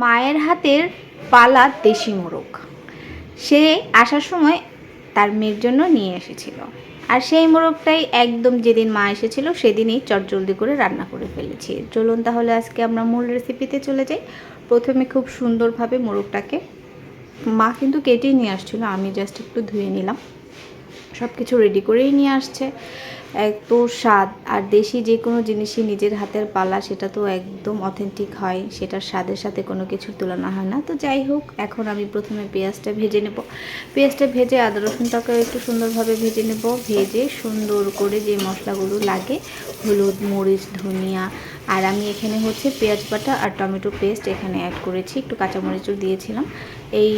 মায়ের হাতের পালা দেশি মোরগ। সে আসার সময় তার মেয়ের জন্য নিয়ে এসেছিল। আর সেই মোরগটাই একদম যেদিন মা এসেছিল, সেদিনই চটজলদি করে রান্না করে ফেলেছি। চলুন তাহলে আজকে আমরা মূল রেসিপিতে চলে যাই। প্রথমে খুব সুন্দরভাবে মোরগটাকে মা কিন্তু কেটেই নিয়ে আসছিল, আমি জাস্ট একটু ধুয়ে নিলাম। সব কিছু রেডি করেই নিয়ে আসছে। এত স্বাদ, আর দেশি যে কোনো জিনিসই নিজের হাতের পালা সেটা তো একদম অথেন্টিক হয়, সেটার স্বাদের সাথে কোনো কিছুর তুলনা হয় না। তো যাই হোক, এখন আমি প্রথমে পেঁয়াজটা ভেজে নেব। পেঁয়াজটা ভেজে আদা রসুনটাকেও একটু সুন্দরভাবে ভেজে নেব। ভেজে সুন্দর করে যে মশলাগুলো লাগে, হলুদ, মরিচ, ধনিয়া আর আমি এখানে হচ্ছে পেঁয়াজ বাটা আর টমেটো পেস্ট এখানে অ্যাড করেছি। একটু কাঁচামরিচও দিয়েছিলাম। এই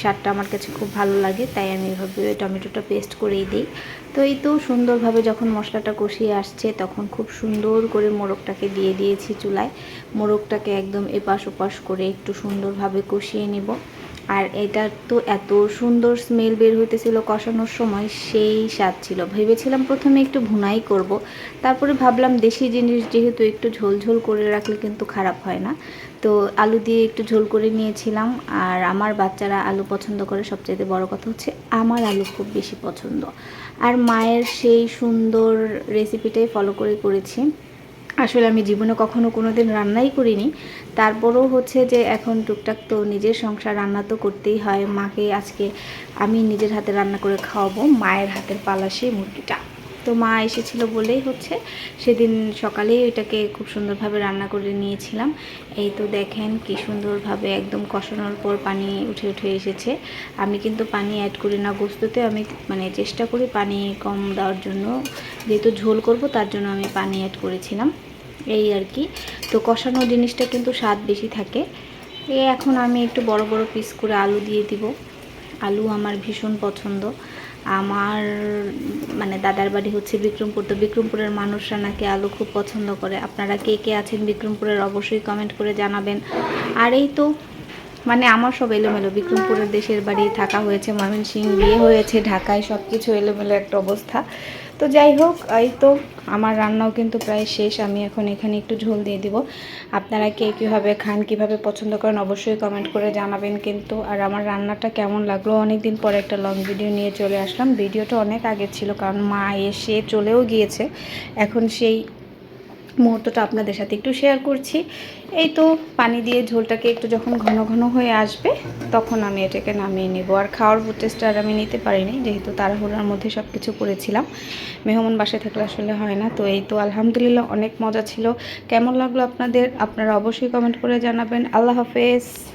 স্বাদটা আমার কাছে খুব ভালো লাগে, তাই আমি এভাবে টমেটোটা পেস্ট করেই দিই। তো এই তো সুন্দরভাবে যখন মশলাটা কষিয়ে আসছে, তখন খুব সুন্দর করে মোরগটাকে দিয়ে দিয়েছি চুলায়। মোরগটাকে একদম এপাশ ওপাশ করে একটু সুন্দরভাবে কষিয়ে নেব। আর এটার তো এত সুন্দর স্মেল বের হইতেছিল কষানোর সময়, সেই স্বাদ ছিল। ভেবেছিলাম প্রথমে একটু ভুনাই করব, তারপরে ভাবলাম দেশি জিনিস যেহেতু একটু ঝোল ঝোল করে রাখলে কিন্তু খারাপ হয় না। তো আলু দিয়ে একটু ঝোল করে নিয়েছিলাম, আর আমার বাচ্চারা আলু পছন্দ করে সবচেয়ে বড় কথা হচ্ছে আমার আলু খুব বেশি পছন্দ। আর মায়ের সেই সুন্দর রেসিপিটাই ফলো করে করেছি। আসলে আমি জীবনে কখনো কোনো দিন রান্নাই করিনি। তারপরও হচ্ছে যে এখন টুকটাক তো নিজের সংসার রান্না তো করতেই হয়। মাকে আজকে আমি নিজের হাতে রান্না করে খাওয়াবো, মায়ের হাতের পালা সেই মুরগিটা। তো মা এসেছিল বলেই হচ্ছে। সেদিন সকালেই ওইটাকে খুব সুন্দরভাবে রান্না করে নিয়েছিলাম। এই তো দেখেন কি সুন্দরভাবে একদম কষানোর পর পানি উঠে উঠে এসেছে। আমি কিন্তু পানি অ্যাড করি না, গোস্ততে আমি মানে চেষ্টা করি পানি কম দেওয়ার জন্য। যেহেতু ঝোল করব, তার জন্য আমি পানি অ্যাড করেছিলাম। এই আর কি। তো কষানো জিনিসটা কিন্তু স্বাদ বেশি থাকে। এ এখন আমি একটু বড় বড় পিস করে আলু দিয়ে দিব। আলু আমার ভীষণ পছন্দ। আমার মানে দাদার বাড়ি হচ্ছে বিক্রমপুর, তো বিক্রমপুরের মানুষরা নাকি আলু খুব পছন্দ করে। আপনারা কে কে আছেন বিক্রমপুরের অবশ্যই কমেন্ট করে জানাবেন। আর এই তো মানে আমার সব এলোমেলো। বিক্রমপুরের দেশের বাড়ি থাকা হয়েছে ময়মনসিং বিয়ে হয়েছে, ঢাকায় সব কিছু এলোমেলো একটা অবস্থা। তো যাই হোক, এই তো আমার রান্নাও কিন্তু প্রায় শেষ, আমি এখন এখানে একটু ঝোল দিয়ে দিব। আপনারা কে কীভাবে খান, কীভাবে পছন্দ করেন, অবশ্যই কমেন্ট করে জানাবেন কিন্তু। আর আমার রান্নাটা কেমন লাগল অনেক দিন পরে একটা লং ভিডিও নিয়ে চলে আসলাম। ভিডিওটা অনেক আগে ছিল, কারণ মা এসে চলেও গিয়েছে। এখন সেই মুহূর্তটা আপনাদের সাথে একটু শেয়ার করছি। এই তো পানি দিয়ে ঝোলটাকে একটু যখন ঘন ঘন হয়ে আসবে, তখন আমি এটাকে নামিয়ে নেব। আর খাওয়ার ফুটেজটা আর আমি নিতে পারিনি, যেহেতু তাড়াহুড়ার মধ্যে সব কিছু করেছিলাম। মেহমান বাসায় থাকলে আসলে হয় না। তো এই তো আলহামদুলিল্লাহ অনেক মজা ছিল। কেমন লাগল আপনাদের? আপনারা অবশ্যই কমেন্ট করে জানাবেন। আল্লাহ হাফেজ।